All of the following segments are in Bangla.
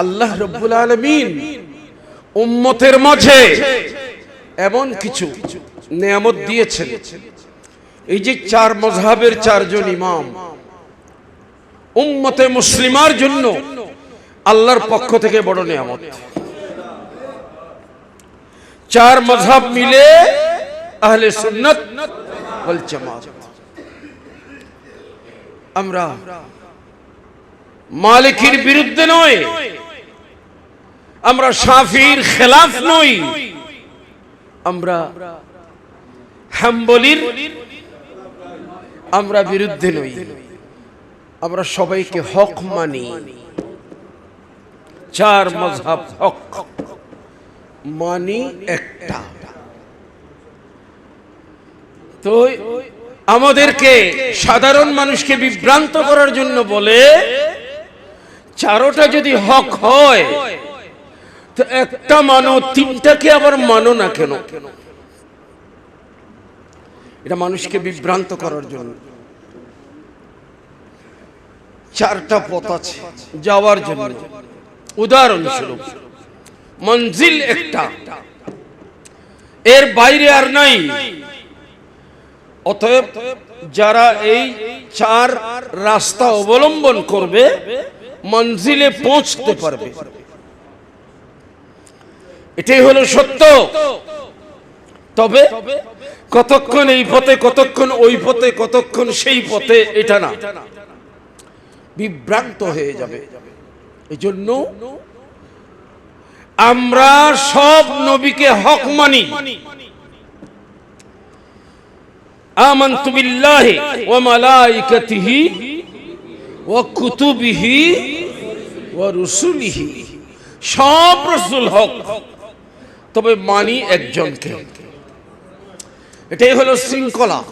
আল্লাহ রব্বুল আলমিন উম্মতের মাঝে এমন কিছু নিয়ামত দিয়েছেন। এই যে চার মজহাবের চারজন ইমাম, উম্মতে মুসলিমার জন্য আল্লাহর পক্ষ থেকে বড় নিয়ামত। চার মজহাব মিলে আহলে সুন্নত আমরা মালিকের বিরুদ্ধে নয় আমরা শাফির খেলাফ নই। আমরা হাম্বলির, আমরা বিরুদ্ধে নই। আমরা সবাইকে হক মানি। চার মজহাব হক। মানি একটা। তো আমাদেরকে সাধারণ মানুষকে বিভ্রান্ত করার জন্য বলে, চারোটা যদি হক হয় একটা মানো তিনটাকে আবার মানো না কেন? এটা মানুষকে বিভ্রান্ত করার জন্য। চারটা পথ আছে যাওয়ার জন্য। উদাহরণস্বরূপ, মঞ্জিল একটা। এর বাইরে আর নাই। অতএব যারা এই চার রাস্তা অবলম্বন করবে, মঞ্জিলে পৌঁছতে পারবে। এটাই হলো সত্য তবে কতক্ষণ এই পথে কতক্ষণ ওই পথে কতক্ষণ সেই পথে এটা না বিভ্রান্ত হয়ে যাবে এই জন্য আমরা সব নবীকে হক মানি آمنت بالله وملائكته وكتبه ورسله সব রসুল হক তবে মানি একজনকে। এটাই হলো শৃঙ্খলা।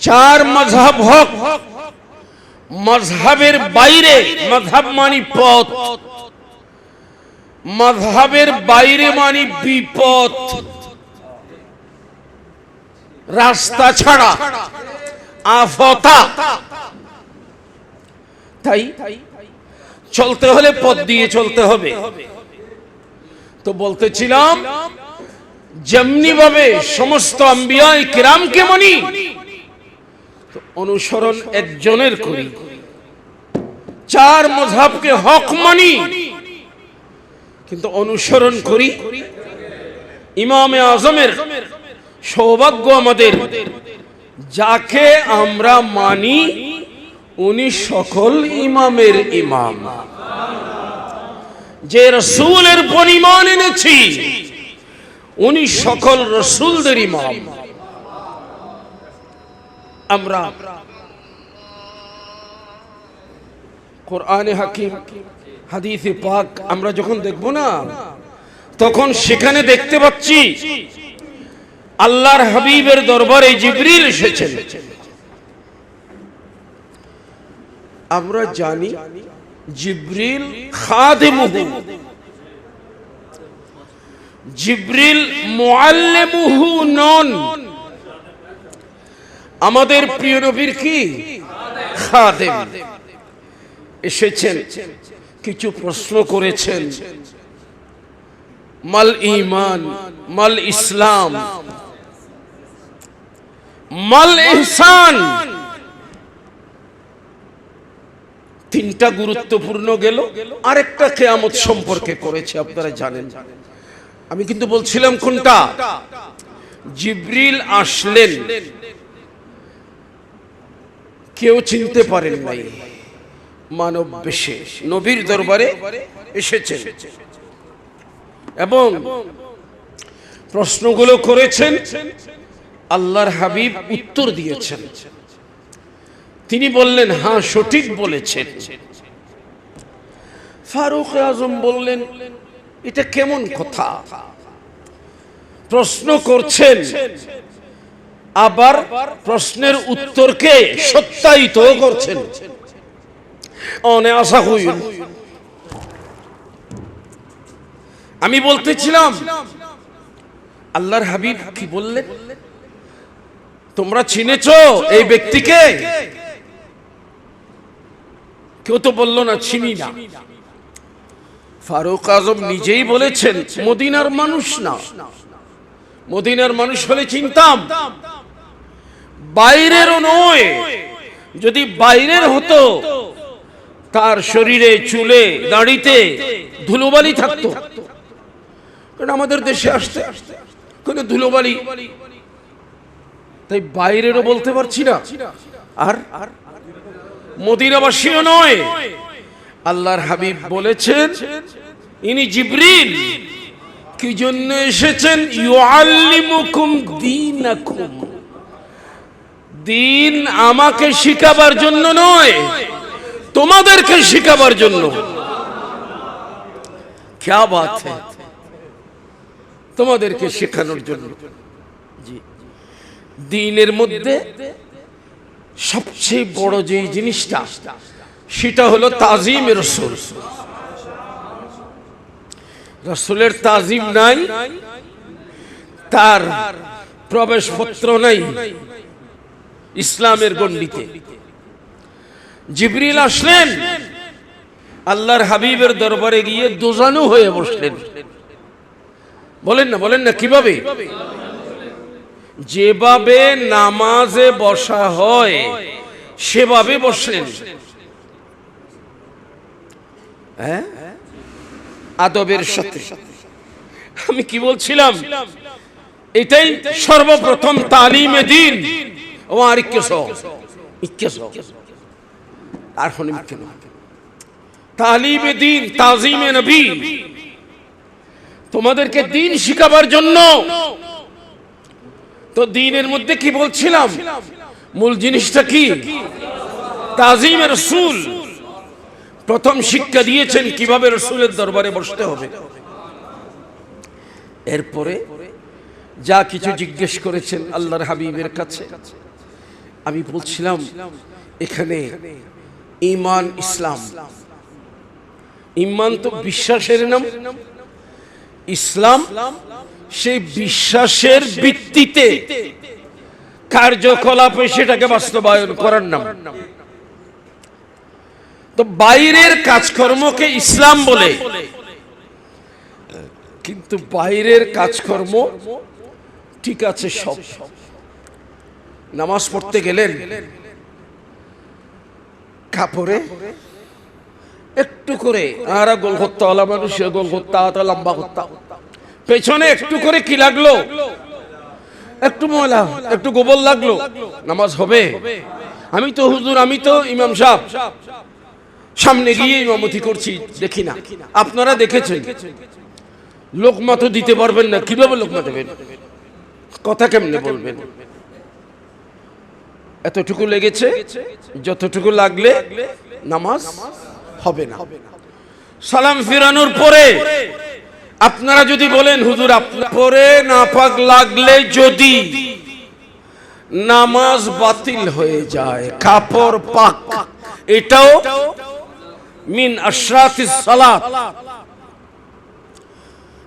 চার মজহাব হক, মজহাবের বাইরে মজহাব মানি পথ, মজহাবের বাইরে মানি বিপদ রাস্তা ছাড়া, আফতা। তাই। চলতে হলে পথ দিয়ে চলতে হবে। তো বলতেছিলাম, যেমনি ভাবে সমস্ত আম্বিয়াই কিরামকে মানি, তো অনুসরণ একজনের করি। চার মজাবকে হক মানি, কিন্তু অনুসরণ করি ইমামে আজমের সৌভাগ্য আমাদের। যাকে আমরা মানি, উনি সকল ইমামের ইমাম। যে রসুলের পরিমাণ এনেছি, উনি সকল রসুলদের ইমাম আমরা কোরআনে হাকিম পাক আমরা যখন দেখব না, তখন সেখানে দেখতে পাচ্ছি, আল্লাহর হাবিবের দরবারে জিবরিল এসেছেন। আমরা জানি জিব্রিল খাদেমুহু। জিব্রিল মুআল্লিমুহু নন। আমাদের প্রিয় নবীর কি? খাদেম। এসেছেন, কিছু প্রশ্ন করেছেন। মাল ইমান মাল ইসলাম, মাল ইহসান। তিনটা গুরুত্বপূর্ণ গেল, আরেকটা কেয়ামত সম্পর্কে করেছে, আপনারা জানেন। আমি কিন্তু বলছিলাম কোনটা? জিব্রিল আসলেন। কেউ চিনতে পারেন নাই। মানব বেশে, নবীর দরবারে এসেছেন। এবং প্রশ্নগুলো করেছেন, আল্লাহর হাবিব উত্তর দিয়েছেন। তিনি বললেন হ্যাঁ সঠিক বলেছেন। ফারুক আজম বললেন, এটা কেমন কথা? প্রশ্ন করছেন, আবার প্রশ্নের উত্তরকে সত্যায়িত করছেন। অনে আশা হইল। আমি বলতেছিলাম, আল্লাহর হাবিব কি বললেন? তোমরা চিনেছ এই ব্যক্তিকে? কেউ তো বলল না, চিনি না। ফারুক আজম নিজেই বলেছেন, মদিনার মানুষ না। মদিনার মানুষ হলে চিনতাম। বাইরেরও নয়, যদি বাইরের হতো, তার শরীরে, চুলে, দাড়িতে ধুলোবালি থাকতো। কারণ আমাদের দেশে আসতে, কোনো ধুলোবালি। তাই বাইরেরও বলতে পারছি না। আর? আর মদিনাবাসীও নয় আল্লাহর হাবিব বলেছেন ইনি জিবরিল কি জন্য এসেছেন ইউআল্লিমুকুম দীনাকুম দিন আমাকে শিখাবার জন্য নয় তোমাদেরকে শিখাবার জন্য क्या बात है তোমাদেরকে শেখানোর জন্য জি দিনের মধ্যে সবচেয়ে বড় যে জিনিসটা, সেটা হলো তাজিম রসুল। রসুলের তাজিম নাই, তার প্রবেশপত্র নাই ইসলামের গণ্ডিতে। জিবরিল আসলেন, আল্লাহর হাবিবের দরবারে গিয়ে দোজানু হয়ে বসলেন। বলেন না বলেন না, কীভাবে? যেভাবে নামাজে বসা হয়, সেভাবে বসলেন। হ্যাঁ? আদবের সাথে। আমি কি বলছিলাম? এটাই সর্বপ্রথম তালিমে দিন। ও, আর আর তালিমে দিন, তাজিমে নবী। তোমাদেরকে দিন শিখাবার জন্য তো দিনের মধ্যে কি বলছিলাম? মূল জিনিসটা কি? তাজিমে রসুল। প্রথম শিক্ষা দিয়েছেন কীভাবে রসুলের দরবারে বসতে হবে। এরপরে যা কিছু জিজ্ঞেস করেছেন আল্লাহর হাবিবের কাছে, আমি বলছিলাম, এখানে ইমান ইসলাম। ইমান তো বিশ্বাসের নাম, ইসলাম সেই বিশ্বাসের ভিত্তিতে কার্যকলাপে সেটাকে বাস্তবায়ন করার নাম। তো বাইরের কাজকর্মকে ইসলাম বলে, কিন্তু বাইরের কাজকর্ম ঠিক আছে সব। নামাজ পড়তে গেলেন, কাপড়ে একটু করে আর গোল করতে আলা মানুষ গোল করতে লম্বা করতে পেছনে একটু করে কি লাগল? একটু ময়লা, একটু গোবর লাগল। নামাজ হবে। আমি তো হুজুর, আমি তো ইমাম সাহেব। সামনে গিয়ে ইমামতি করছি, দেখি না। আপনারা দেখেছেন। লোকমা তো দিতে পারবেন না। কীভাবে লোকমা দেবেন? কথা কেমনে বলবেন? এতটুকু লেগেছে? যতটুকু লাগলে নামাজ হবে না। সালাম ফিরানোর পরে আপনারা যদি বলেন, হুজুর পরে নাপাক লাগলে যদি নামাজ বাতিল হয়ে যায়, কাপড় পাক, এটাও মিন সালাত।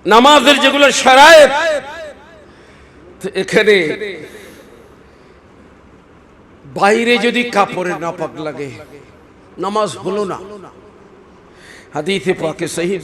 নামাজের যেগুলো শরায়েত এখানে বাইরে যদি কাপড়ে নাপাক লাগে, নামাজ হলো না। হাদিসে পাকে সহি